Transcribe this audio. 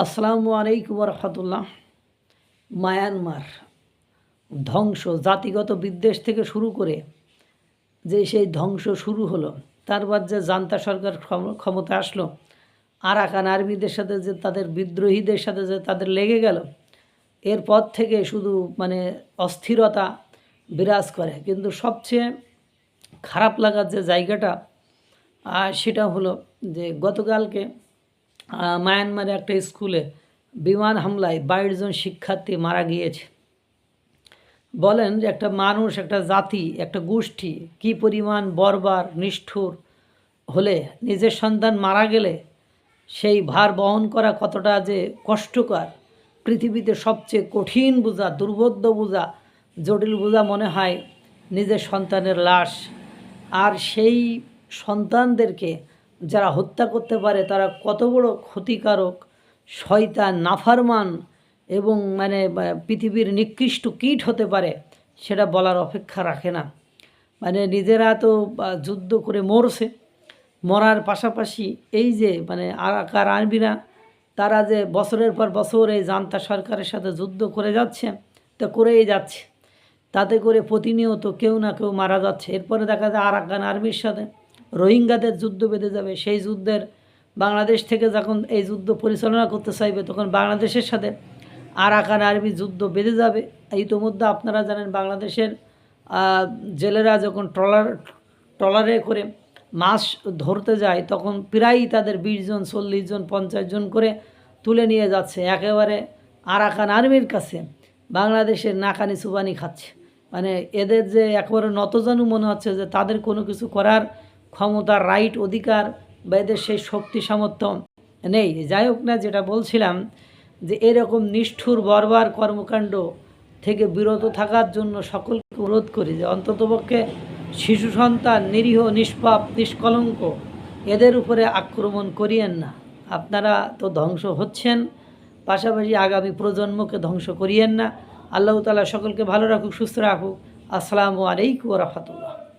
আসসালামু আলাইকুম রহমতুল্লাহ মায়ানমার ধ্বংস, জাতিগত বিদ্বেষ থেকে শুরু করে যে সেই ধ্বংস শুরু হলো তারপর যে জান্তা সরকার ক্ষম- ক্ষমতা আসলো, আরাকান আর্মিদের সাথে যে তাদের বিদ্রোহীদের সাথে যে তাদের লেগে গেল এরপর থেকে শুধু মানে অস্থিরতা বিরাজ করে। কিন্তু সবচেয়ে খারাপ লাগার যে জায়গাটা সেটা হলো যে গতকালকে মায়ানমারে একটা স্কুলে বিমান হামলায় বাইশ জন শিক্ষার্থী মারা গিয়েছে। বলেন যে একটা মানুষ, একটা জাতি, একটা গোষ্ঠী কি পরিমাণ বর্বার, নিষ্ঠুর হলে নিজের সন্তান মারা গেলে সেই ভার বহন করা কতটা যে কষ্টকর, পৃথিবীতে সবচেয়ে কঠিন বোঝা, দুর্বোধ্য বোঝা, জটিল বোঝা মনে হয় নিজের সন্তানের লাশ। আর সেই সন্তানদেরকে যারা হত্যা করতে পারে, তারা কত বড় ক্ষতিকারক, শয়তান, নাফারমান এবং মানে পৃথিবীর নিকৃষ্ট কীট হতে পারে, সেটা বলার অপেক্ষা রাখে না। মানে নিজেরা তো যুদ্ধ করে মরছে। মরার পাশাপাশি এই যে মানে আরাকার আর্মিরা তারা যে বছরের পর বছর এই জান্তা সরকারের সাথে যুদ্ধ করে যাচ্ছে, তা করেই যাচ্ছে। তাতে করে প্রতিনিয়ত কেউ না কেউ মারা যাচ্ছে। এরপরে দেখা যায় আরাকান আর্মির সাথে রোহিঙ্গাদের যুদ্ধ বেঁধে যাবে, সেই যুদ্ধের বাংলাদেশ থেকে যখন এই যুদ্ধ পরিচালনা করতে চাইবে, তখন বাংলাদেশের সাথে আরাকান আর্মি যুদ্ধ বেঁধে যাবে। ইতোমধ্যে আপনারা জানেন বাংলাদেশের জেলেরা যখন ট্রলার, ট্রলারে করে মাছ ধরতে যায়, তখন প্রায়ই তাদের বিশ জন, চল্লিশ জন, পঞ্চাশ জন করে তুলে নিয়ে যাচ্ছে। একেবারে আরাকান আর্মির কাছে বাংলাদেশের নাকানি সুবানি খাচ্ছে। মানে এদের যে একবারে নতজানু মনে হচ্ছে যে তাদের কোনো কিছু করার ক্ষমতা রাইট অধিকার, বা এদের সেই শক্তি, সামর্থ্য নেই। যাই হোক না, যেটা বলছিলাম যে এরকম নিষ্ঠুর, বর্বার কর্মকাণ্ড থেকে বিরত থাকার জন্য সকলকে অনুরোধ করি যে অন্ততপক্ষে শিশু সন্তান, নিরীহ, নিষ্পাপ, নিষ্কলঙ্ক, এদের উপরে আক্রমণ করিয়েন না। আপনারা তো ধ্বংস হচ্ছেন, পাশাপাশি আগামী প্রজন্মকে ধ্বংস করিয়েন না। আল্লাহ তালা সকলকে ভালো রাখুক, সুস্থ রাখুক। আসসালামু আলাইকুম রহমতুল্লাহ।